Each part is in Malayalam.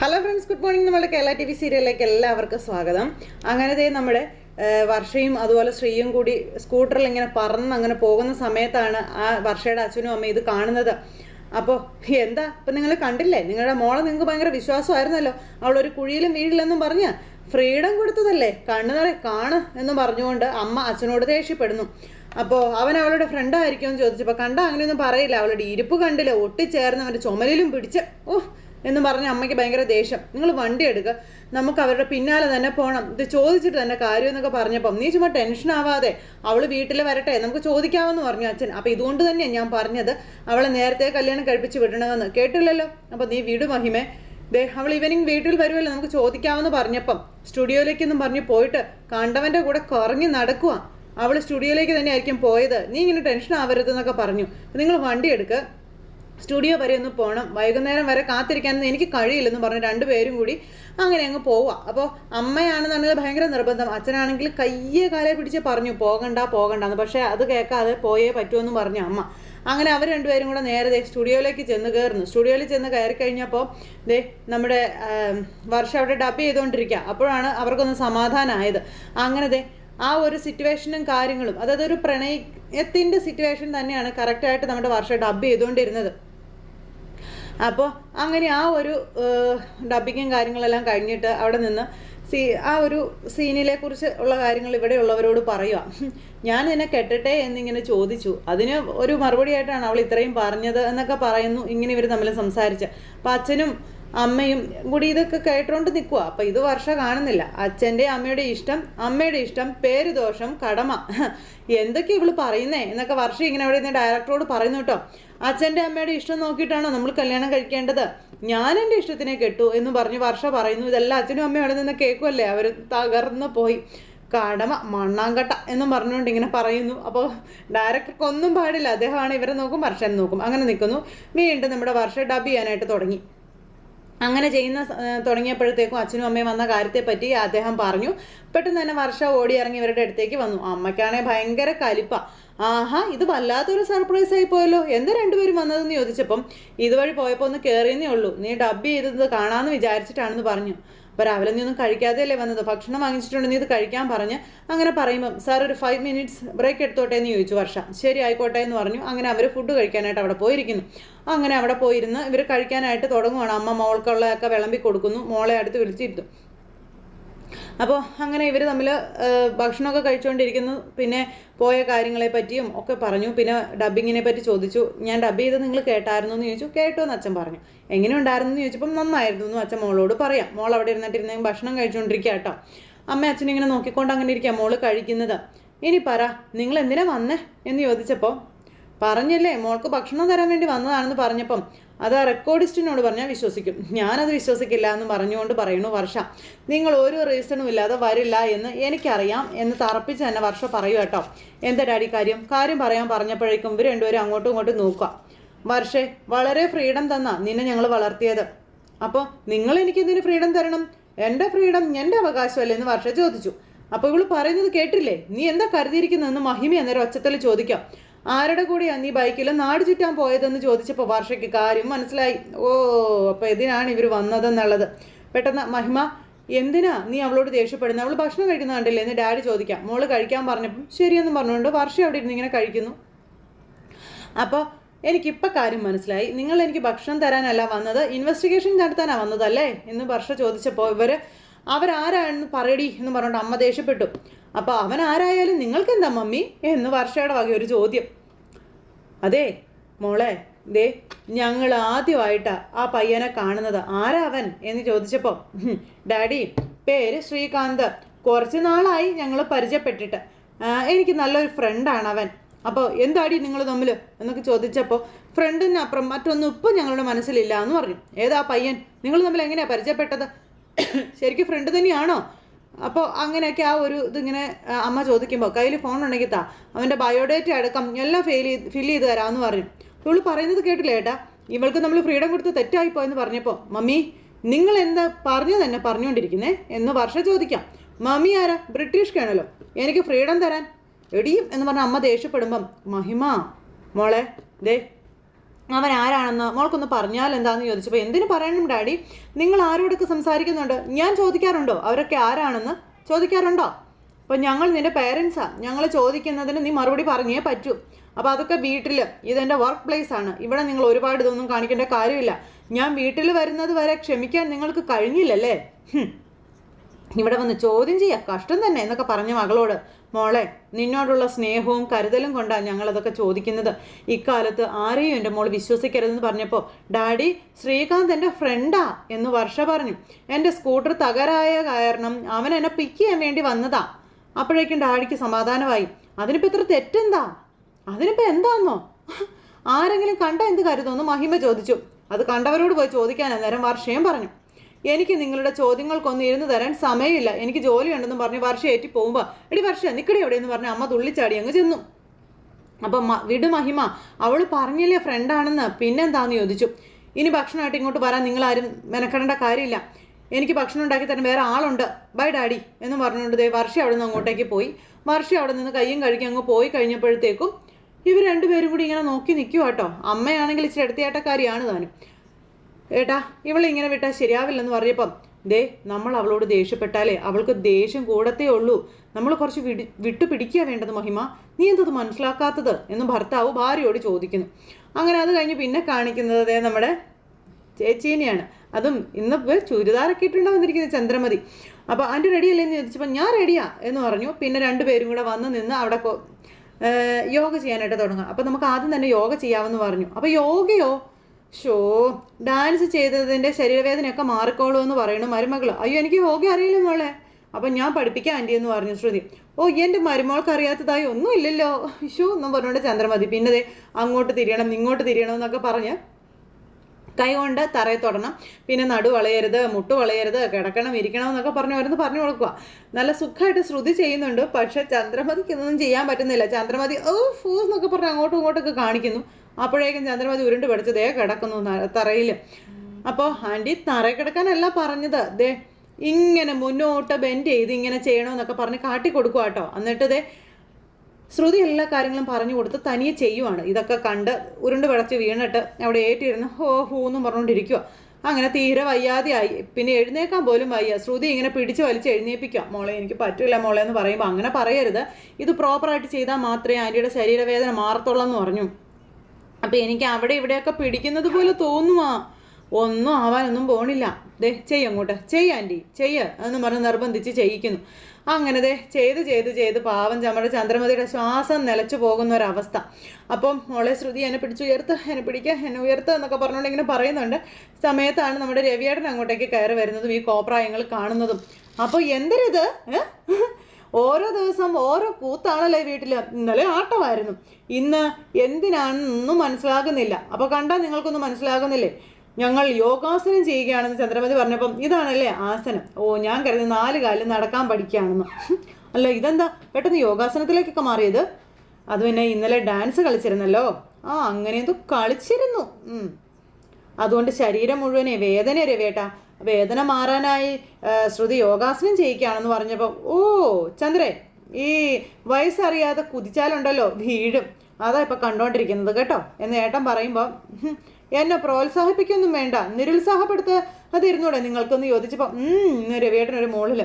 ഹലോ ഫ്രണ്ട്സ് ഗുഡ് മോർണിംഗ് നമ്മുടെ കേരള ടി വി സീരിയലിലേക്ക് എല്ലാവർക്കും സ്വാഗതം. അങ്ങനെ ദേ നമ്മുടെ വർഷയും അതുപോലെ ശ്രീയും കൂടി സ്കൂട്ടറിൽ ഇങ്ങനെ പറന്ന് അങ്ങനെ പോകുന്ന സമയത്താണ് ആ വർഷയുടെ അച്ഛനും അമ്മയും ഇത് കാണുന്നത്. അപ്പോൾ എന്താ? ഇപ്പം നിങ്ങൾ കണ്ടില്ലേ? നിങ്ങളുടെ മോളെ നിങ്ങൾക്ക് ഭയങ്കര വിശ്വാസമായിരുന്നല്ലോ. അവളൊരു കുഴിയിലും വീഴില്ലെന്നും പറഞ്ഞ് ഫ്രീഡം കൊടുത്തതല്ലേ? കണ്ണു കാണ എന്ന് പറഞ്ഞുകൊണ്ട് അമ്മ അച്ഛനോട് ദേഷ്യപ്പെടുന്നു. അപ്പോൾ അവൻ അവളുടെ ഫ്രണ്ടായിരിക്കുമെന്ന് ചോദിച്ചപ്പോൾ കണ്ട അങ്ങനെയൊന്നും പറയില്ല. അവളുടെ ഇരിപ്പ് കണ്ടില്ല? ഒട്ടിച്ചേർന്ന് അവന്റെ ചുമലിലും പിടിച്ച് ഓ എന്ന് പറഞ്ഞ അമ്മയ്ക്ക് ഭയങ്കര ദേഷ്യം. നിങ്ങൾ വണ്ടി എടുക്കുക നമുക്ക് അവരുടെ പിന്നാലെ തന്നെ പോകണം ഇത് ചോദിച്ചിട്ട് തന്നെ കാര്യം എന്നൊക്കെ പറഞ്ഞപ്പം നീ ചുമ്മാ ടെൻഷൻ ആവാതെ അവൾ വീട്ടിൽ വരട്ടെ നമുക്ക് ചോദിക്കാമെന്ന് പറഞ്ഞു അച്ഛൻ. അപ്പം ഇതുകൊണ്ട് തന്നെയാണ് ഞാൻ പറഞ്ഞത്. അവളെ നേരത്തെ കല്യാണം കഴിപ്പിച്ച് വിടണമെന്ന്. കേട്ടില്ലല്ലോ? അപ്പം നീ വീട് മഹിമേ. ദേ അവൾ ഈവനിങ് വീട്ടിൽ വരുമല്ലോ നമുക്ക് ചോദിക്കാമെന്ന് പറഞ്ഞപ്പം സ്റ്റുഡിയോയിലേക്കൊന്നും പറഞ്ഞ് പോയിട്ട് കണ്ടവന്റെ കൂടെ കുറഞ്ഞ് നടക്കുക അവൾ സ്റ്റുഡിയോയിലേക്ക് തന്നെ ആയിരിക്കും പോയത്. നീ ഇങ്ങനെ ടെൻഷൻ ആവരുത് എന്നൊക്കെ പറഞ്ഞു നിങ്ങൾ വണ്ടി എടുക്കുക സ്റ്റുഡിയോ വരെ ഒന്ന് പോകണം വൈകുന്നേരം വരെ കാത്തിരിക്കാനൊന്നും എനിക്ക് കഴിയില്ലെന്ന് പറഞ്ഞ് രണ്ടുപേരും കൂടി അങ്ങനെ അങ്ങ് പോവുക അപ്പോൾ അമ്മയാണെന്നുണ്ടെങ്കിൽ ഭയങ്കര നിർബന്ധം. അച്ഛനാണെങ്കിൽ കയ്യെ കാലെ പിടിച്ച് പറഞ്ഞു പോകണ്ട പോകണ്ടെന്ന്. പക്ഷേ അത് കേൾക്കാതെ പോയേ പറ്റുമെന്ന് പറഞ്ഞു അമ്മ. അങ്ങനെ അവർ രണ്ടുപേരും കൂടെ നേരെ സ്റ്റുഡിയോയിലേക്ക് ചെന്ന് കയറുന്നു. സ്റ്റുഡിയോയിൽ ചെന്ന് കയറി കഴിഞ്ഞപ്പോൾ ദേ നമ്മുടെ വർഷം അവിടെ ഡബ് ചെയ്തുകൊണ്ടിരിക്കുക അപ്പോഴാണ് അവർക്കൊന്ന് സമാധാനമായത് അങ്ങനെ ദേ ആ ഒരു സിറ്റുവേഷനും കാര്യങ്ങളും അതായത് ഒരു പ്രണയത്തിന്റെ സിറ്റുവേഷൻ തന്നെയാണ് കറക്റ്റായിട്ട് നമ്മുടെ വർഷം ഡബ് ചെയ്തുകൊണ്ടിരുന്നത് അപ്പോൾ അങ്ങനെ ആ ഒരു ഡബിങ്ങും കാര്യങ്ങളെല്ലാം കഴിഞ്ഞിട്ട് അവിടെ നിന്ന് സീ ആ ഒരു സീനിലെ കുറിച്ച് ഉള്ള കാര്യങ്ങൾ ഇവിടെയുള്ളവരോട് പറയുക ഞാൻ നിന്നെ കെട്ടട്ടെ എന്നിങ്ങനെ ചോദിച്ചു. അതിന് ഒരു മറുപടിയായിട്ടാണ് അവൾ ഇത്രയും പറഞ്ഞത് എന്നൊക്കെ പറയുന്നു ഇങ്ങനെ ഇവർ തമ്മിൽ സംസാരിച്ച്. അപ്പം അച്ഛനും അമ്മയും കൂടി ഇതൊക്കെ കേട്ടോണ്ട് നിൽക്കുക അപ്പം ഇത് വർഷ കാണുന്നില്ല. അച്ഛന്റെ അമ്മയുടെ ഇഷ്ടം അമ്മയുടെ ഇഷ്ടം പേര് ദോഷം കടമ. എന്തൊക്കെ ഇവൾ പറയുന്നേ? എന്നൊക്കെ വർഷം ഇങ്ങനെ അവിടെ നിന്ന് ഡയറക്ടറോട് പറയുന്നു കേട്ടോ. അച്ഛന്റെ അമ്മയുടെ ഇഷ്ടം നോക്കിയിട്ടാണോ നമ്മൾ കല്യാണം കഴിക്കേണ്ടത്? ഞാൻ എന്റെ ഇഷ്ടത്തിനെ കെട്ടു എന്ന് പറഞ്ഞ് വർഷ പറയുന്നു. ഇതെല്ലാം അച്ഛനും അമ്മയും അവിടെ നിന്ന് കേൾക്കുമല്ലേ അവർ തകർന്നു പോയി. കടമ മണ്ണാങ്കട്ട എന്നും പറഞ്ഞുകൊണ്ട് ഇങ്ങനെ പറയുന്നു. അപ്പോൾ ഡയറക്ടർക്ക് ഒന്നും പാടില്ല. അദ്ദേഹമാണ് ഇവരെ നോക്കും വർഷനെ നോക്കും. അങ്ങനെ നിൽക്കുന്നു വീണ്ടും നമ്മുടെ വർഷം ഡബ് ചെയ്യാനായിട്ട് തുടങ്ങി. അങ്ങനെ ചെയ്യുന്ന തുടങ്ങിയപ്പോഴത്തേക്കും അച്ഛനും അമ്മയും വന്ന കാര്യത്തെപ്പറ്റി അദ്ദേഹം പറഞ്ഞു. പെട്ടെന്ന് തന്നെ വർഷ ഓടി ഇറങ്ങി ഇവരുടെ അടുത്തേക്ക് വന്നു. അമ്മയ്ക്കാണെങ്കിൽ ഭയങ്കര കലിപ്പ. ആഹാ ഇത് വല്ലാത്തൊരു സർപ്രൈസ് ആയി പോയല്ലോ. എന്താ രണ്ടുപേരും വന്നതെന്ന് ചോദിച്ചപ്പം ഇതുവഴി പോയപ്പോൾ ഒന്ന് കയറിയെന്നേ ഉള്ളൂ. നീ ഡബ് ചെയ്തത് കാണാമെന്ന് വിചാരിച്ചിട്ടാണെന്ന് പറഞ്ഞു. അപ്പോൾ രാവിലെ നീ ഒന്നും കഴിക്കാതെയല്ലേ വന്നത്? ഭക്ഷണം വാങ്ങിച്ചിട്ടുണ്ട് നീ ഇത് കഴിക്കാൻ പറഞ്ഞ് അങ്ങനെ പറയുമ്പം സാർ ഒരു ഫൈവ് മിനിറ്റ്സ് ബ്രേക്ക് എടുത്തോട്ടെ? എന്ന് ചോദിച്ചു വർഷ. ശരി ആയിക്കോട്ടെ എന്ന് പറഞ്ഞു. അങ്ങനെ അവർ ഫുഡ് കഴിക്കാനായിട്ട് അവിടെ പോയിരിക്കുന്നു. അങ്ങനെ അവിടെ പോയിരുന്ന് ഇവർ കഴിക്കാനായിട്ട് തുടങ്ങുവാണ്. അമ്മ മോൾക്കുള്ളതൊക്കെ വിളമ്പി കൊടുക്കുന്നു. മോളെ അടുത്ത് വിളിച്ചിരുത്തും അപ്പോൾ അങ്ങനെ ഇവർ തമ്മിൽ ഭക്ഷണമൊക്കെ കഴിച്ചുകൊണ്ടിരിക്കുന്നു പിന്നെ പോയ കാര്യങ്ങളെ പറ്റിയും ഒക്കെ പറഞ്ഞു. പിന്നെ ഡബ്ബിങ്ങിനെ പറ്റി ചോദിച്ചു. ഞാൻ ഡബ് ചെയ്ത് നിങ്ങൾ കേട്ടായിരുന്നു എന്ന് ചോദിച്ചു. കേട്ടോ എന്ന് അച്ഛൻ പറഞ്ഞു. എങ്ങനെ ഉണ്ടായിരുന്നു എന്ന് ചോദിച്ചപ്പം നന്നായിരുന്നു എന്ന് അച്ഛൻ മോളോട് പറയാം. മോൾ അവിടെ ഇരുന്നിട്ടിരുന്ന ഭക്ഷണം കഴിച്ചുകൊണ്ടിരിക്കുക കേട്ടോ അമ്മ അച്ഛനിങ്ങനെ നോക്കിക്കൊണ്ട് അങ്ങനെ ഇരിക്കുക മോൾ കഴിക്കുന്നത്. ഇനി പറ നിങ്ങൾ എന്തിനാ വന്നേ? എന്ന് ചോദിച്ചപ്പോൾ പറഞ്ഞല്ലേ മോൾക്ക് ഭക്ഷണം തരാൻ വേണ്ടി വന്നതാണെന്ന് പറഞ്ഞപ്പം. അത് ആ റെക്കോർഡിസ്റ്റിനോട് പറഞ്ഞാൽ വിശ്വസിക്കും. ഞാനത് വിശ്വസിക്കില്ല എന്ന് പറഞ്ഞുകൊണ്ട് പറയുന്നു വർഷ. നിങ്ങൾ ഒരു റീസണും ഇല്ലാതെ വരില്ല എന്ന് എനിക്കറിയാം എന്ന് തറപ്പിച്ച് തന്നെ വർഷ പറയൂ കേട്ടോ. എന്താ ഡാഡി കാര്യം? കാര്യം പറയാൻ പറഞ്ഞപ്പോഴേക്കും ഇവർ രണ്ടുപേരും അങ്ങോട്ടും ഇങ്ങോട്ടും നോക്കുക വർഷേ വളരെ ഫ്രീഡം തന്ന നിന്നെ ഞങ്ങൾ വളർത്തിയത്. അപ്പോൾ നിങ്ങൾ എനിക്ക് ഇതിന് ഫ്രീഡം തരണം? എന്റെ ഫ്രീഡം എന്റെ അവകാശമല്ലേ എന്ന് വർഷ ചോദിച്ചു. അപ്പോൾ ഇവൾ പറയുന്നത് കേട്ടില്ലേ? നീ എന്താ കരുതിയിരിക്കുന്നതെന്ന് മഹിമ എന്നൊരു ഒച്ചത്തിൽ ചോദിക്കാം. ആരുടെ കൂടെയാണ് നീ ബൈക്കിൽ നാട് ചുറ്റാൻ പോയതെന്ന് ചോദിച്ചപ്പോൾ വർഷയ്ക്ക് കാര്യം മനസ്സിലായി. ഓ അപ്പോൾ ഇതിനാണ് ഇവർ വന്നതെന്നുള്ളത്? പെട്ടെന്ന് മഹിമ എന്തിനാ നീ അവളോട് ദേഷ്യപ്പെടുന്നത്? അവൾ ഭക്ഷണം കഴിക്കുന്ന കണ്ടില്ലേ? എന്ന് ഡാഡി ചോദിക്കാം. മോൾ കഴിക്കാൻ പറഞ്ഞപ്പം ശരിയെന്ന് പറഞ്ഞുകൊണ്ട് വർഷം അവിടെ ഇരുന്ന് ഇങ്ങനെ കഴിക്കുന്നു. അപ്പോൾ എനിക്കിപ്പോൾ കാര്യം മനസ്സിലായി. നിങ്ങൾ എനിക്ക് ഭക്ഷണം തരാനല്ല വന്നത് ഇൻവെസ്റ്റിഗേഷൻ നടത്താനാണ് വന്നതല്ലേ? എന്ന് വർഷ ചോദിച്ചപ്പോൾ ഇവർ അവരാരാണെന്ന് പറയടി എന്ന് പറഞ്ഞുകൊണ്ട് അമ്മ ദേഷ്യപ്പെട്ടു. അപ്പോൾ അവൻ ആരായാലും നിങ്ങൾക്ക് എന്താ മമ്മി? എന്ന് വർഷയുടെ വക ഒരു ചോദ്യം. അതെ മോളെ ദേ ഞങ്ങൾ ആദ്യമായിട്ട് ആ പയ്യനെ കാണുന്നത്. ആരാ അവൻ? എന്ന് ചോദിച്ചപ്പോൾ ഡാഡി പേര് ശ്രീകാന്ത്. കുറച്ച് നാളായി ഞങ്ങൾ പരിചയപ്പെട്ടിട്ട്. എനിക്ക് നല്ലൊരു ഫ്രണ്ടാണ് അവൻ. അപ്പോൾ എന്താടി നിങ്ങൾ തമ്മിൽ എന്നൊക്കെ ചോദിച്ചപ്പോൾ ഫ്രണ്ടിനപ്പുറം മറ്റൊന്നും ഇപ്പം ഞങ്ങളുടെ മനസ്സിലില്ല എന്ന് പറഞ്ഞു. ഏതാ പയ്യൻ? നിങ്ങൾ തമ്മിൽ എങ്ങനെയാണ് പരിചയപ്പെട്ടത്? ശരിക്കും ഫ്രണ്ട് തന്നെയാണോ? അപ്പോൾ അങ്ങനെയൊക്കെ ആ ഒരു ഇതിങ്ങനെ അമ്മ ചോദിക്കുമ്പോൾ കയ്യിൽ ഫോൺ ഉണ്ടെങ്കിൽ താ അവന്റെ ബയോഡേറ്റ അടക്കം എല്ലാം ഫെയിൽ ചെയ്ത് ഫില്ല് ചെയ്ത് തരാമെന്ന് പറഞ്ഞു. ഇവൾ പറയുന്നത് കേട്ടില്ല ഏട്ടാ? ഇവൾക്ക് നമ്മൾ ഫ്രീഡം കൊടുത്ത് തെറ്റായിപ്പോയെന്ന് പറഞ്ഞപ്പോൾ മമ്മി നിങ്ങൾ എന്താ പറഞ്ഞു തന്നെ പറഞ്ഞുകൊണ്ടിരിക്കുന്നേ? എന്ന് വർഷ ചോദിക്കാം. മമ്മി ആരാ? ബ്രിട്ടീഷ് കേണല്ലോ എനിക്ക് ഫ്രീഡം തരാൻ. എടിയും എന്ന് പറഞ്ഞ അമ്മ ദേഷ്യപ്പെടുമ്പം മഹിമ മോളെ ദേ അവൻ ആരാണെന്ന് മോൾക്കൊന്ന് പറഞ്ഞാൽ എന്താന്ന് ചോദിച്ചപ്പോൾ എന്തിനു പറയണം ഡാഡി? നിങ്ങൾ ആരോടൊക്കെ സംസാരിക്കുന്നുണ്ട്? ഞാൻ ചോദിക്കാറുണ്ടോ? അവരൊക്കെ ആരാണെന്ന് ചോദിക്കാറുണ്ടോ? അപ്പോൾ ഞങ്ങൾ നിന്റെ പേരൻസാ ഞങ്ങൾ ചോദിക്കുന്നതിന് നീ മറുപടി പറഞ്ഞേ പറ്റൂ. അപ്പോൾ അതൊക്കെ വീട്ടിൽ ഇതെന്റെ വർക്ക് പ്ലേസ് ആണ്. ഇവിടെ നിങ്ങൾ ഒരുപാട് ഇതൊന്നും കാണിക്കേണ്ട കാര്യമില്ല. ഞാൻ വീട്ടിൽ വരുന്നത് വരെ ക്ഷമിക്കാൻ നിങ്ങൾക്ക് കഴിഞ്ഞില്ലല്ലേ. ഇവിടെ വന്ന് ചോദ്യം ചെയ്യാം. കഷ്ടം തന്നെ എന്നൊക്കെ പറഞ്ഞ മകളോട് മോളെ നിന്നോടുള്ള സ്നേഹവും കരുതലും കൊണ്ടാണ് ഞങ്ങളതൊക്കെ ചോദിക്കുന്നത്. ഇക്കാലത്ത് ആരെയും എന്റെ മോൾ വിശ്വസിക്കരുതെന്ന് പറഞ്ഞപ്പോൾ ഡാഡി ശ്രീകാന്ത് എന്റെ ഫ്രണ്ടാ എന്ന് വർഷ പറഞ്ഞു. എന്റെ സ്കൂട്ടർ തകരായ കാരണം അവൻ എന്നെ പിക്ക് ചെയ്യാൻ വേണ്ടി വന്നതാ. അപ്പോഴേക്കും ഡാഡിക്ക് സമാധാനമായി അതിനിപ്പോൾ ഇത്ര തെറ്റെന്താ? അതിനിപ്പോൾ എന്താന്നോ? ആരെങ്കിലും കണ്ട എന്ത് കരുതുമെന്ന് മഹിമ ചോദിച്ചു. അത് കണ്ടവരോട് പോയി ചോദിക്കാൻ അന്നേരം വർഷയും പറഞ്ഞു. എനിക്ക് നിങ്ങളുടെ ചോദ്യങ്ങൾക്കൊന്നും ഇരുന്ന് തരാൻ സമയമില്ല. എനിക്ക് ജോലിയുണ്ടെന്ന് പറഞ്ഞ് വർഷ ഏറ്റി പോകുമ്പോൾ എടി വർഷ നിക്കടി എവിടെയെന്ന് പറഞ്ഞ് അമ്മ തുള്ളിച്ചാടി അങ്ങ് ചെന്നു. അപ്പം വിടു മഹിമ അവൾ പറഞ്ഞില്ലേ ഫ്രണ്ടാണെന്ന് പിന്നെന്താന്ന് ചോദിച്ചു. ഇനി ഭക്ഷണമായിട്ട് ഇങ്ങോട്ട് വരാൻ നിങ്ങളാരും മെനക്കെടേണ്ട കാര്യമില്ല. എനിക്ക് ഭക്ഷണം ഉണ്ടാക്കി തരാൻ വേറെ ആളുണ്ട്. ബൈ ഡാഡി എന്ന് പറഞ്ഞുകൊണ്ട് ദേ വർഷ അവിടെ നിന്ന് അങ്ങോട്ടേക്ക് പോയി. വർഷ അവിടെ നിന്ന് കയ്യും കഴുകി അങ്ങ് പോയി കഴിഞ്ഞപ്പോഴത്തേക്കും ഇവർ രണ്ടുപേരും കൂടി ഇങ്ങനെ നോക്കി നിൽക്കുക കേട്ടോ അമ്മയാണെങ്കിൽ ഇച്ചിരി എടുത്തേട്ടക്കാരിയാണ് താനും. ഏട്ടാ ഇവളിങ്ങനെ വിട്ടാൽ ശരിയാവില്ലെന്ന് പറഞ്ഞപ്പം ദേ നമ്മൾ അവളോട് ദേഷ്യപ്പെട്ടാലേ അവൾക്ക് ദേഷ്യം കൂടത്തേ ഉള്ളൂ. നമ്മൾ കുറച്ച് വിടി വിട്ടു പിടിക്കുക വേണ്ടത് മഹിമ. നീ എന്തത് മനസ്സിലാക്കാത്തത്? എന്ന് ഭർത്താവ് ഭാര്യയോട് ചോദിക്കുന്നു. അങ്ങനെ അത് കഴിഞ്ഞ് പിന്നെ കാണിക്കുന്നത് നമ്മുടെ ചേച്ചീനെയാണ്. അതും ഇന്ന് പോയി ചുരിദാറൊക്കെ ഇട്ടുണ്ടോ വന്നിരിക്കുന്നത് ചന്ദ്രമതി. അപ്പോൾ ആന്റി റെഡിയല്ലേ എന്ന് ചോദിച്ചപ്പോൾ ഞാൻ റെഡിയാ എന്ന് പറഞ്ഞു. പിന്നെ രണ്ടുപേരും കൂടെ വന്ന് നിന്ന് അവിടെ യോഗ ചെയ്യാനായിട്ട് തുടങ്ങാം അപ്പോൾ നമുക്ക് ആദ്യം തന്നെ യോഗ ചെയ്യാമെന്ന് പറഞ്ഞു. അപ്പോൾ യോഗയോ? ഷോ ഡാൻസ് ചെയ്തതിന്റെ ശരീരവേദനയൊക്കെ മാറിക്കോളൂ എന്ന് പറയണു മരുമകൾ അയ്യോ എനിക്ക് ഹോഗി അറിയില്ല മോളെ. അപ്പം ഞാൻ പഠിപ്പിക്കാം ആന്റി എന്ന് പറഞ്ഞു ശ്രുതി. ഓ എന്റെ മരുമോൾക്ക് അറിയാത്തതായി ഒന്നും ഇല്ലല്ലോ. ഷോ എന്നും പറഞ്ഞുകൊണ്ട് ചന്ദ്രമതി. പിന്നെ ദേ അങ്ങോട്ട് തിരിയണം ഇങ്ങോട്ട് തിരിയണം എന്നൊക്കെ പറഞ്ഞ് കൈ കൊണ്ട് തറയെ തൊടണം. പിന്നെ നടു വളയരുത് മുട്ട് വളയരുത് കിടക്കണം ഇരിക്കണം എന്നൊക്കെ പറഞ്ഞു ഓരോന്ന് പറഞ്ഞു കൊടുക്കുക നല്ല സുഖമായിട്ട് ശ്രുതി ചെയ്യുന്നുണ്ട്. പക്ഷെ ചന്ദ്രമതിക്ക് ഇതൊന്നും ചെയ്യാൻ പറ്റുന്നില്ല. ചന്ദ്രമതി ഓ ഫൂ എന്നൊക്കെ പറഞ്ഞ് അങ്ങോട്ടും ഇങ്ങോട്ടൊക്കെ കാണിക്കുന്നു. അപ്പോഴേക്കും ചന്ദ്രമതി ഉരുണ്ട് പിടിച്ച് ദേ കിടക്കുന്നു തറയിൽ അപ്പോൾ ആന്റി തറയിൽ കിടക്കാനല്ല പറഞ്ഞത്. ദേ ഇങ്ങനെ മുന്നോട്ട് ബെൻഡ് ചെയ്ത് ഇങ്ങനെ ചെയ്യണമെന്നൊക്കെ പറഞ്ഞ് കാട്ടി കൊടുക്കുക കേട്ടോ എന്നിട്ട് ദേ ശ്രുതി എല്ലാ കാര്യങ്ങളും പറഞ്ഞു കൊടുത്ത് തനിയെ ചെയ്യുവാണ്. ഇതൊക്കെ കണ്ട് ഉരുണ്ട് വിളച്ച് വീണിട്ട് അവിടെ ഏറ്റിരുന്ന് ഹോ ഹൂ എന്നും പറഞ്ഞുകൊണ്ടിരിക്കുക അങ്ങനെ തീരെ വയ്യാതെയായി. പിന്നെ എഴുന്നേക്കാൻ പോലും വയ്യ. ശ്രുതി ഇങ്ങനെ പിടിച്ച് വലിച്ച് എഴുന്നേൽപ്പിക്കുക മോളെ എനിക്ക് പറ്റില്ല മോളെ എന്ന് പറയുമ്പോൾ അങ്ങനെ പറയരുത്. ഇത് പ്രോപ്പറായിട്ട് ചെയ്താൽ മാത്രമേ ആന്റിയുടെ ശരീരവേദന മാറത്തുള്ളൂ എന്ന് പറഞ്ഞു. അപ്പോൾ എനിക്ക് അവിടെ ഇവിടെയൊക്കെ പിടിക്കുന്നത് പോലെ തോന്നുവാ. ഒന്നും ആവാനൊന്നും പോണില്ല. ദേ ചെയ്യ അങ്ങോട്ട്. ചെയ്യ ആന്റി ചെയ്യ എന്ന് പറഞ്ഞ് നിർബന്ധിച്ച് ചെയ്യിക്കുന്നു. അങ്ങനെ ദേ ചെയ്ത് ചെയ്ത് ചെയ്ത് പാവം നമ്മുടെ ചന്ദ്രമതിയുടെ ശ്വാസം നിലച്ചു പോകുന്ന ഒരവസ്ഥ അപ്പം മോളെ ശ്രുതി എന്നെ പിടിച്ചുയർത്ത് എന്നെ പിടിക്കുക എന്നെ ഉയർത്ത് എന്നൊക്കെ പറഞ്ഞുകൊണ്ട് ഇങ്ങനെ പറയുന്നുണ്ട്. സമയത്താണ് നമ്മുടെ രവിയേട്ടൻ അങ്ങോട്ടേക്ക് കയറി വരുന്നതും ഈ കോപ്രായങ്ങൾ കാണുന്നതും. അപ്പോൾ എന്തരിത് ഓരോ ദിവസം ഓരോ കൂത്താണല്ലേ വീട്ടിൽ ഇന്നലെ ആട്ടമായിരുന്നു. ഇന്ന് എന്തിനാണെന്നൊന്നും മനസ്സിലാകുന്നില്ല. അപ്പോൾ കണ്ടാൽ നിങ്ങൾക്കൊന്നും മനസ്സിലാകുന്നില്ലേ? ഞങ്ങൾ യോഗാസനം ചെയ്യുകയാണെന്ന് ചന്ദ്രമതി പറഞ്ഞപ്പം ഇതാണല്ലേ ആസനം. ഓ ഞാൻ കരുതി നാല് കാലിൽ നടക്കാൻ പഠിക്കുകയാണെന്ന്. അല്ല ഇതെന്താ? പെട്ടെന്ന് യോഗാസനത്തിലേക്കൊക്കെ മാറിയത്? അത് പിന്നെ ഇന്നലെ ഡാൻസ് കളിച്ചിരുന്നല്ലോ. ആ അങ്ങനെ എന്തോ കളിച്ചിരുന്നു. അതുകൊണ്ട് ശരീരം മുഴുവനെ വേദന രവേട്ട വേദന മാറാനായി ശ്രുതി യോഗാസനം ചെയ്യിക്കുകയാണെന്ന് പറഞ്ഞപ്പോൾ ഓ ചന്ദ്രേ ഈ വയസ്സറിയാതെ കുതിച്ചാലുണ്ടല്ലോ വീഴും. അതാ ഇപ്പം കണ്ടുകൊണ്ടിരിക്കുന്നത് കേട്ടോ? എന്ന് ഏട്ടൻ പറയുമ്പോൾ "ഹും, എന്നെ പ്രോത്സാഹിപ്പിക്കൊന്നും വേണ്ട. നിരുത്സാഹപ്പെടുത്ത് അത് ഇരുന്നൂടെ നിങ്ങൾക്കൊന്ന് ചോദിച്ചപ്പോൾ രവിയേട്ടനൊരു മോളിൽ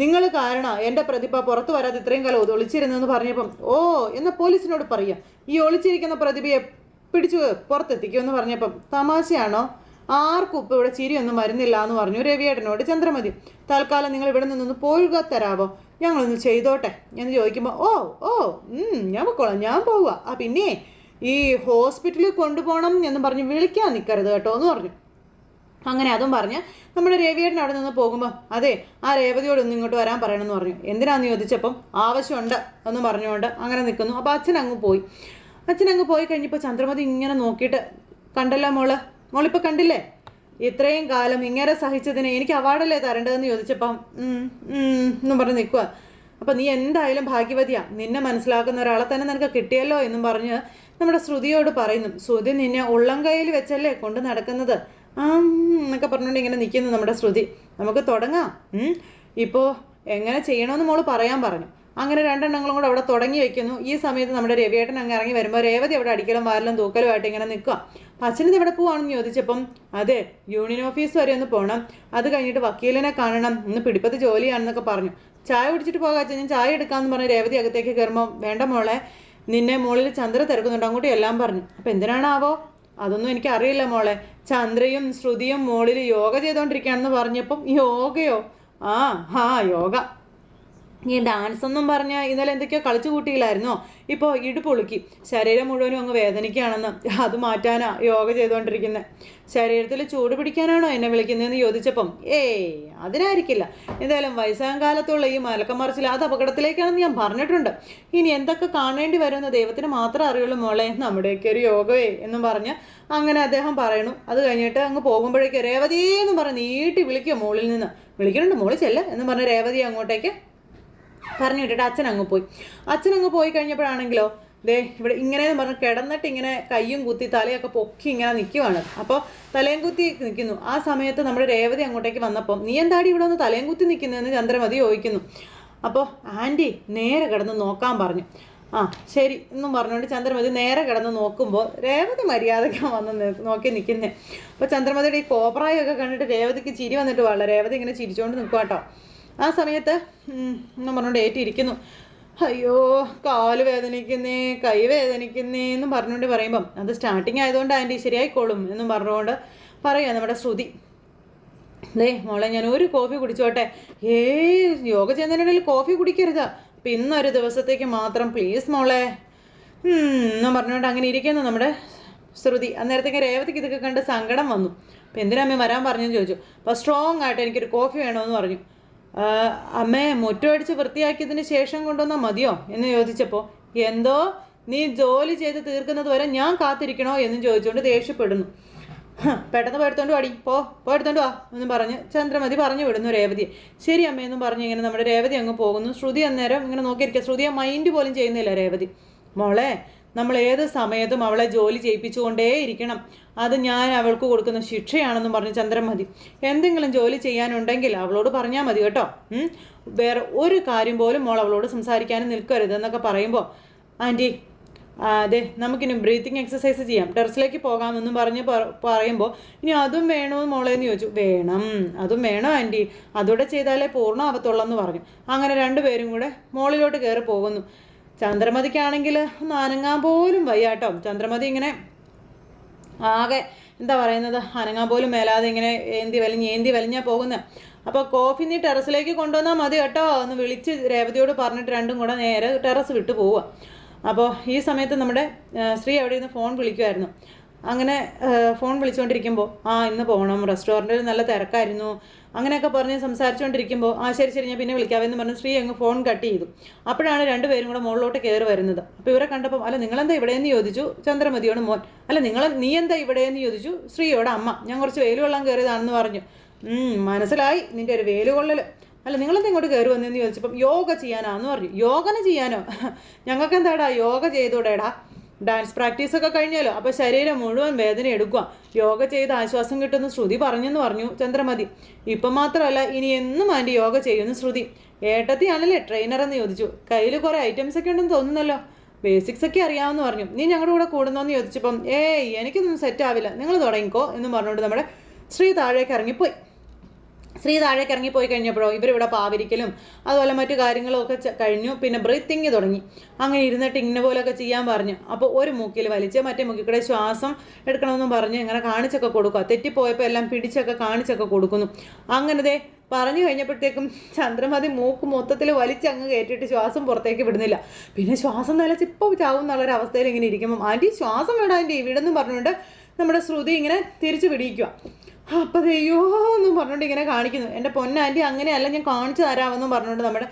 നിങ്ങൾ കാരണം എന്റെ പ്രതിഭ പുറത്തു വരാതെ ഇത്രയും കാലം ഒളിച്ചിരുന്നെന്ന് പറഞ്ഞപ്പം ഓ എന്ന പോലീസിനോട് പറയാം. ഈ ഒളിച്ചിരിക്കുന്ന പ്രതിഭയെ പിടിച്ചു പുറത്തെത്തിക്കുമെന്ന് പറഞ്ഞപ്പം തമാശയാണോ? ആർക്കും ഇപ്പോൾ ഇവിടെ ചിരിയൊന്നും വരുന്നില്ല എന്ന് പറഞ്ഞു രവിയേട്ടനോട് ചന്ദ്രമതി. തൽക്കാലം നിങ്ങൾ ഇവിടെ നിന്നൊന്ന് പോയുക തരാവോ? ഞങ്ങളൊന്ന് ചെയ്തോട്ടെ എന്ന് ചോദിക്കുമ്പോൾ ഓ ഓ ഞാൻ പൊക്കോളാം ഞാൻ പോവുക. ആ പിന്നെ ഈ ഹോസ്പിറ്റലിൽ കൊണ്ടുപോകണം എന്ന് പറഞ്ഞ് വിളിക്കാൻ നിൽക്കരുത് കേട്ടോ എന്ന് പറഞ്ഞു. അങ്ങനെ അതും പറഞ്ഞ് നമ്മുടെ രവിയേട്ടൻ അവിടെ നിന്ന് പോകുമ്പോൾ അതെ ആ രേവതിയോട് ഒന്ന് ഇങ്ങോട്ട് വരാൻ പറയണമെന്ന് പറഞ്ഞു. എന്തിനാന്ന് ചോദിച്ചപ്പം ആവശ്യമുണ്ട് എന്ന് പറഞ്ഞുകൊണ്ട് അങ്ങനെ നിൽക്കുന്നു അപ്പോൾ അച്ഛൻ അങ്ങ് പോയി. അച്ഛൻ അങ്ങ് പോയി കഴിഞ്ഞപ്പോൾ ചന്ദ്രമതി ഇങ്ങനെ നോക്കിയിട്ട് കണ്ടല്ലോ മോൾ മോളിപ്പോൾ കണ്ടില്ലേ? ഇത്രയും കാലം ഇങ്ങനെ സഹിച്ചതിന് എനിക്ക് അവാർഡല്ലേ തരേണ്ടതെന്ന് ചോദിച്ചപ്പം എന്നും പറഞ്ഞ് നിൽക്കുക അപ്പം നീ എന്തായാലും ഭാഗ്യവതിയാണ് നിന്നെ മനസ്സിലാക്കുന്ന ഒരാളെ തന്നെ നിനക്ക് കിട്ടിയല്ലോ എന്നും പറഞ്ഞ് നമ്മുടെ ശ്രുതിയോട് പറയുന്നു ശ്രുതി നിന്നെ ഉള്ളം കയ്യിൽ വെച്ചല്ലേ കൊണ്ട് നടക്കുന്നത്? ആ എന്നൊക്കെ പറഞ്ഞുകൊണ്ട് ഇങ്ങനെ നിൽക്കുന്നു നമ്മുടെ ശ്രുതി. നമുക്ക് തുടങ്ങാം. ഇപ്പോൾ എങ്ങനെ ചെയ്യണമെന്ന് മോൾ പറയാൻ പറഞ്ഞു. അങ്ങനെ രണ്ടെണ്ണങ്ങളും കൂടെ അവിടെ തുടങ്ങി വെക്കുന്നു. ഈ സമയത്ത് നമ്മുടെ രവിയേട്ടൻ അങ്ങ് ഇറങ്ങി വരുമ്പോൾ രേവതി അവിടെ അടിക്കലും വാരലും തൂക്കലുമായിട്ട് ഇങ്ങനെ നിൽക്കുക അച്ഛനത് എവിടെ പോവാണെന്ന് ചോദിച്ചപ്പം അതെ യൂണിയൻ ഓഫീസ് വരെ ഒന്ന് പോകണം അത് കഴിഞ്ഞിട്ട് വക്കീലിനെ കാണണം. ഇന്ന് പിടിപ്പത്ത് ജോലിയാണെന്നൊക്കെ പറഞ്ഞു. ചായ കുടിച്ചിട്ട് പോകാം ഞാൻ ചായ എടുക്കാമെന്ന് പറഞ്ഞ് രേവതി അകത്തേക്ക് കയറുമ്പോൾ വേണ്ട മോളെ നിന്നെ മുകളിൽ ചന്ദ്ര തിരക്കുന്നുണ്ട്. അങ്ങോട്ട് എല്ലാം പറഞ്ഞു. അപ്പം എന്തിനാണാവോ? അതൊന്നും എനിക്ക് അറിയില്ല മോളെ. ചന്ദ്രയും ശ്രുതിയും മോളിൽ യോഗ ചെയ്തുകൊണ്ടിരിക്കുകയാണെന്ന് പറഞ്ഞപ്പം യോഗയോ? ആ ഹാ യോഗ. ഈ ഡാൻസ് എന്നും പറഞ്ഞാൽ ഇന്നലെ എന്തൊക്കെയോ കളിച്ചു കൂട്ടിയില്ലായിരുന്നോ? ഇപ്പോൾ ഇടുപൊളുക്കി ശരീരം മുഴുവനും അങ്ങ് വേദനിക്കുകയാണെന്ന്. അത് മാറ്റാനാ യോഗ ചെയ്തുകൊണ്ടിരിക്കുന്നത് ശരീരത്തിൽ ചൂട് പിടിക്കാനാണോ എന്നെ വിളിക്കുന്നതെന്ന് ചോദിച്ചപ്പം ഏയ് അതിനായിരിക്കില്ല. എന്തായാലും വയസ്സാം കാലത്തുള്ള ഈ മലക്കമറിച്ചിൽ അത് അപകടത്തിലേക്കാണെന്ന് ഞാൻ പറഞ്ഞിട്ടുണ്ട്. ഇനി എന്തൊക്കെ കാണേണ്ടി വരുമെന്ന് ദൈവത്തിന് മാത്രം അറിയുള്ളൂ മോളെ. നമ്മുടെയൊക്കെ ഒരു യോഗമേ എന്നും പറഞ്ഞ് അങ്ങനെ അദ്ദേഹം പറയണു. അത് കഴിഞ്ഞിട്ട് അങ്ങ് പോകുമ്പോഴേക്ക് രേവതി എന്ന് പറഞ്ഞ് നീട്ടി വിളിക്കുക മോളിൽ നിന്ന്. വിളിക്കുന്നുണ്ട് മോളിൽ ചെല്ല എന്ന് പറഞ്ഞ് രേവതി അങ്ങോട്ടേക്ക് പറഞ്ഞു വിട്ടിട്ട് അച്ഛൻ അങ്ങ് പോയി. അച്ഛൻ അങ്ങ് പോയി കഴിഞ്ഞപ്പോഴാണെങ്കിലോ ദേ ഇവിടെ ഇങ്ങനെ എന്ന് പറഞ്ഞ് കിടന്നിട്ട് ഇങ്ങനെ കയ്യും കുത്തി തലയൊക്കെ പൊക്കി ഇങ്ങനെ നിൽക്കുവാണ് അപ്പോൾ തലയും കുത്തി നിൽക്കുന്നു ആ സമയത്ത് നമ്മുടെ രേവതി അങ്ങോട്ടേക്ക് വന്നപ്പോൾ നീ എന്താടി ഇവിടെ ഒന്ന് തലയും കുത്തി നിൽക്കുന്നതെന്ന് ചന്ദ്രമതി ചോദിക്കുന്നു. അപ്പോൾ ആന്റി നേരെ കിടന്ന് നോക്കാൻ പറഞ്ഞു. ആ ശരി എന്നും പറഞ്ഞുകൊണ്ട് ചന്ദ്രമതി നേരെ കിടന്ന് നോക്കുമ്പോൾ രേവതി മര്യാദയ്ക്ക് വന്ന് നോക്കി നിൽക്കുന്നത് അപ്പോൾ ചന്ദ്രമതിയുടെ ഈ കോപ്രായൊക്കെ കണ്ടിട്ട് രേവതിക്ക് ചിരി വന്നിട്ട് വളരെ രേവതി ഇങ്ങനെ ചിരിച്ചുകൊണ്ട് നിൽക്കുക കേട്ടോ ആ സമയത്ത് എന്നും പറഞ്ഞുകൊണ്ട് ഏറ്റിരിക്കുന്നു. അയ്യോ കാൽ വേദനിക്കുന്നേ കൈ വേദനിക്കുന്നേ എന്നും പറഞ്ഞുകൊണ്ട് പറയുമ്പം അത് സ്റ്റാർട്ടിങ് ആയതുകൊണ്ട് ആന്റി ശരിയായിക്കോളും എന്നും പറഞ്ഞുകൊണ്ട് പറയുക നമ്മുടെ ശ്രുതി. ദേ മോളെ ഞാൻ ഒരു കോഫി കുടിച്ചോട്ടെ. ഏ യോഗ ചെയ്യുന്നതിനിടയിൽ കോഫി കുടിക്കരുത്. പിന്നൊരു ദിവസത്തേക്ക് മാത്രം പ്ലീസ് മോളെ. എന്നും പറഞ്ഞുകൊണ്ട് അങ്ങനെ ഇരിക്കുന്നു നമ്മുടെ ശ്രുതി. അന്നേരത്തേക്ക് രേവതിക്ക് ഇതൊക്കെ കണ്ട് സങ്കടം വന്നു. അപ്പം എന്തിനാ അമ്മ വരാൻ പറഞ്ഞെന്ന് ചോദിച്ചു. അപ്പോൾ സ്ട്രോങ് ആയിട്ട് എനിക്കൊരു കോഫി വേണമെന്ന് പറഞ്ഞു. "ആ, അമ്മേ മുറ്റമടിച്ച് വൃത്തിയാക്കിയതിന് ശേഷം കൊണ്ടുവന്നാൽ മതിയോ എന്ന് ചോദിച്ചപ്പോൾ എന്തോ? നീ ജോലി ചെയ്ത് തീർക്കുന്നത് വരെ ഞാൻ കാത്തിരിക്കണോ? എന്ന് ചോദിച്ചുകൊണ്ട് ദേഷ്യപ്പെടുന്നു. പെട്ടെന്ന് പോയെടുത്തോണ്ട് വാടി. പോ പോയെടുത്തോണ്ട് വാ എന്ന് പറഞ്ഞ് ചന്ദ്രമതി പറഞ്ഞു വിടുന്നു രേവതി ശരി അമ്മ അമ്മയെന്നും പറഞ്ഞ് ഇങ്ങനെ നമ്മുടെ രേവതി അങ്ങ് പോകുന്നു. ശ്രുതി അന്നേരം ഇങ്ങനെ നോക്കിയിരിക്കുക ശ്രുതിയെ മൈൻഡ് പോലും ചെയ്യുന്നില്ല രേവതി. മോളെ നമ്മൾ ഏത് സമയത്തും അവളെ ജോലി ചെയ്യിപ്പിച്ചുകൊണ്ടേ ഇരിക്കണം. അത് ഞാൻ അവൾക്ക് കൊടുക്കുന്ന ശിക്ഷയാണെന്നും പറഞ്ഞ് ചന്ദ്രമതി എന്തെങ്കിലും ജോലി ചെയ്യാനുണ്ടെങ്കിൽ അവളോട് പറഞ്ഞാൽ മതി കേട്ടോ. വേറെ ഒരു കാര്യം പോലും മോൾ അവളോട് സംസാരിക്കാനും നിൽക്കരുത് എന്നൊക്കെ പറയുമ്പോൾ ആന്റി അതെ നമുക്കിനി ബ്രീത്തിങ് എക്സസൈസ് ചെയ്യാം. ടെറസിലേക്ക് പോകാമെന്നും പറഞ്ഞ് പറയുമ്പോൾ ഇനി അതും വേണോ മോളെ? എന്ന് ചോദിച്ചു. വേണം അതും വേണോ ആന്റി അതൂടെ ചെയ്താലേ പൂർണമാവത്തുള്ളെന്ന് പറഞ്ഞു. അങ്ങനെ രണ്ടുപേരും കൂടെ മോളിലോട്ട് കയറി പോകുന്നു. ചന്ദ്രമതിക്കാണെങ്കിൽ ഒന്ന് അനങ്ങാൻ പോലും വയ്യാട്ടോ. ചന്ദ്രമതി ഇങ്ങനെ ആകെ എന്താ പറയുന്നത്? അനങ്ങാൻ പോലും മേലാതെ ഇങ്ങനെ ഏന്തി വലിഞ്ഞ് ഏന്തി വലിഞ്ഞാൽ പോകുന്നത് അപ്പോൾ കോഫി നീ ടെറസിലേക്ക് കൊണ്ടുവന്നാൽ മതി കേട്ടോ. എന്ന് വിളിച്ച് രേവതിയോട് പറഞ്ഞിട്ട് രണ്ടും കൂടെ നേരെ ടെറസ് വിട്ടു പോവുക അപ്പോൾ ഈ സമയത്ത് നമ്മുടെ ശ്രീ അവിടെ നിന്ന് ഫോൺ വിളിക്കുമായിരുന്നു അങ്ങനെ ഫോൺ വിളിച്ചുകൊണ്ടിരിക്കുമ്പോൾ ആ ഇന്ന് പോകണം റെസ്റ്റോറന്റിൽ നല്ല തിരക്കായിരുന്നു. അങ്ങനെയൊക്കെ പറഞ്ഞ് സംസാരിച്ചുകൊണ്ടിരിക്കുമ്പോൾ ആ ശരി ശരി ഞാൻ പിന്നെ വിളിക്കാമെന്ന് പറഞ്ഞ് സ്ത്രീ അങ്ങ് ഫോൺ കട്ട് ചെയ്തു. അപ്പോഴാണ് രണ്ടുപേരും കൂടെ മുകളിലോട്ട് കയറി വരുന്നത്. അപ്പോൾ ഇവരെ കണ്ടപ്പോൾ അല്ല നിങ്ങളെന്താ ഇവിടെയെന്ന് ചോദിച്ചു? ചന്ദ്രമതിയോട് മോൻ. അല്ല നിങ്ങൾ നീ എന്താ ഇവിടെയെന്ന് ചോദിച്ചു? ശ്രീയോട് അമ്മ. ഞാൻ കുറച്ച് വെയിൽ കയറിയതാണെന്ന് പറഞ്ഞു. "ഉം, മനസ്സിലായി നിന്റെ ഒരു കൊള്ളൽ അല്ല നിങ്ങളെന്താ ഇങ്ങോട്ട് കയറി വന്നതെന്ന് ചോദിച്ചപ്പം യോഗ ചെയ്യാനാന്ന് പറഞ്ഞു. യോഗന ചെയ്യാനോ? ഞങ്ങൾക്ക് എന്താടാ യോഗ ചെയ്തൂടെടാ. ഡാൻസ് പ്രാക്ടീസ് ഒക്കെ കഴിഞ്ഞാലോ അപ്പോൾ ശരീരം മുഴുവൻ വേദന എടുക്കുക യോഗ ചെയ്ത് ആശ്വാസം കിട്ടുന്ന ശ്രുതി പറഞ്ഞെന്ന് പറഞ്ഞു ചന്ദ്രമതി. ഇപ്പം മാത്രമല്ല ഇനി എന്നും ആന്റി യോഗ ചെയ്യുന്നു ശ്രുതി. ഏട്ടത്തിയാണല്ലേ ട്രെയിനർ എന്ന് ചോദിച്ചു. കയ്യിൽ കുറേ ഐറ്റംസ് ഒക്കെ ഉണ്ടെന്ന് തോന്നുന്നല്ലോ. ബേസിക്സ് ഒക്കെ അറിയാമെന്ന് പറഞ്ഞു. നീ ഞങ്ങളുടെ കൂടെ കൂടുന്നോന്ന് ചോദിച്ചപ്പം ഏയ് എനിക്കൊന്നും സെറ്റ് ആവില്ല. നിങ്ങൾ തുടങ്ങിക്കോ എന്ന് പറഞ്ഞുകൊണ്ട് നമ്മുടെ ശ്രീ താഴേക്ക് ഇറങ്ങിപ്പോയി. ശ്രീ താഴേക്ക് ഇറങ്ങിപ്പോയി കഴിഞ്ഞപ്പോഴോ ഇവരിവിടെ പാവരിക്കലും അതുപോലെ മറ്റു കാര്യങ്ങളും ഒക്കെ കഴിഞ്ഞു. പിന്നെ ബ്രീത്തിങ് തുടങ്ങി. അങ്ങനെ ഇരുന്നിട്ട് ഇങ്ങനെ പോലെയൊക്കെ ചെയ്യാൻ പറഞ്ഞു. അപ്പോൾ ഒരു മൂക്കിൽ വലിച്ച് മറ്റേ മുക്കിൽ കൂടെ ശ്വാസം എടുക്കണമെന്നും പറഞ്ഞ് ഇങ്ങനെ കാണിച്ചൊക്കെ കൊടുക്കുക തെറ്റിപ്പോയപ്പോൾ എല്ലാം പിടിച്ചൊക്കെ കാണിച്ചൊക്കെ കൊടുക്കുന്നു. അങ്ങനത്തെ പറഞ്ഞു കഴിഞ്ഞപ്പോഴത്തേക്കും ചന്ദ്രമതി മൂക്ക് മൊത്തത്തിൽ വലിച്ച് അങ്ങ് കയറ്റിയിട്ട് ശ്വാസം പുറത്തേക്ക് വിടുന്നില്ല. പിന്നെ ശ്വാസം നിലച്ച് ഇപ്പോൾ ചാവും എന്നുള്ളൊരു അവസ്ഥയിൽ ഇങ്ങനെ ഇരിക്കുമ്പം ആന്റി ശ്വാസം വിടാൻ ആന്റി വിടെന്നും പറഞ്ഞുകൊണ്ട് നമ്മുടെ ശ്രുതി ഇങ്ങനെ തിരിച്ചു പിടിക്കുക അപ്പോൾ അയ്യോ എന്നും പറഞ്ഞുകൊണ്ട് ഇങ്ങനെ കാണിക്കുന്നു. എന്റെ പൊന്നാന്റി അങ്ങനെയല്ല ഞാൻ കാണിച്ചു തരാമെന്നും പറഞ്ഞുകൊണ്ട് നമ്മുടെ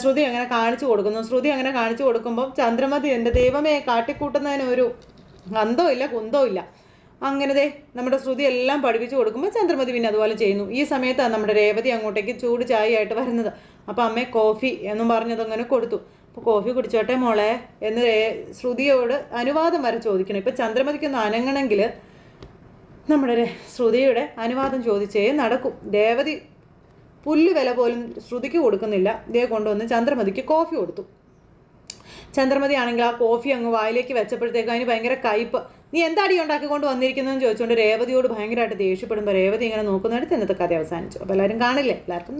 ശ്രുതി അങ്ങനെ കാണിച്ചു കൊടുക്കുന്നു. ശ്രുതി അങ്ങനെ കാണിച്ചു കൊടുക്കുമ്പോൾ ചന്ദ്രമതി എന്റെ ദൈവമേ കാട്ടിക്കൂട്ടുന്നതിന് ഒരു ഇല്ല കുന്തോ ഇല്ല അങ്ങനെ ദേ നമ്മുടെ ശ്രുതി എല്ലാം പഠിപ്പിച്ചു കൊടുക്കുമ്പോൾ ചന്ദ്രമതി പിന്നെ അതുപോലെ ചെയ്യുന്നു. ഈ സമയത്താണ് നമ്മുടെ രേവതി അങ്ങോട്ടേക്ക് ചൂട് ചായ ആയിട്ട് വരുന്നത്. അപ്പോൾ അമ്മ കോഫി എന്നും പറഞ്ഞത് അങ്ങനെ കൊടുത്തു. അപ്പോൾ കോഫി കുടിച്ചോട്ടെ മോളെ എന്ന് ശ്രുതിയോട് അനുവാദം വരെ ചോദിക്കണം. ഇപ്പോൾ ചന്ദ്രമതിക്കൊന്ന് അനങ്ങണമെങ്കിൽ നമ്മുടെ ശ്രുതിയുടെ അനുവാദം ചോദിച്ചേ നടക്കും. ദേവതി പുല്ല് വില പോലും ശ്രുതിക്ക് കൊടുക്കുന്നില്ല. ഇതേ കൊണ്ടുവന്ന് ചന്ദ്രമതിക്ക് കോഫി കൊടുത്തു. ചന്ദ്രമതി ആണെങ്കിൽ ആ കോഫി അങ്ങ് വായിലേക്ക് വെച്ചപ്പോഴത്തേക്ക് അതിന് ഭയങ്കര കയ്പ്പ് നീ എന്താടി ഉണ്ടാക്കിക്കൊണ്ട് വന്നിരിക്കുന്നതെന്ന് ചോദിച്ചുകൊണ്ട് രേവതിയോട് ഭയങ്കരമായിട്ട് ദേഷ്യപ്പെടുമ്പോൾ രേവതി ഇങ്ങനെ നോക്കുന്നിടത്ത് ഇന്നത്തെ കഥ അവസാനിച്ചു. അപ്പോൾ എല്ലാവരും കാണില്ലേ? എല്ലാവർക്കും.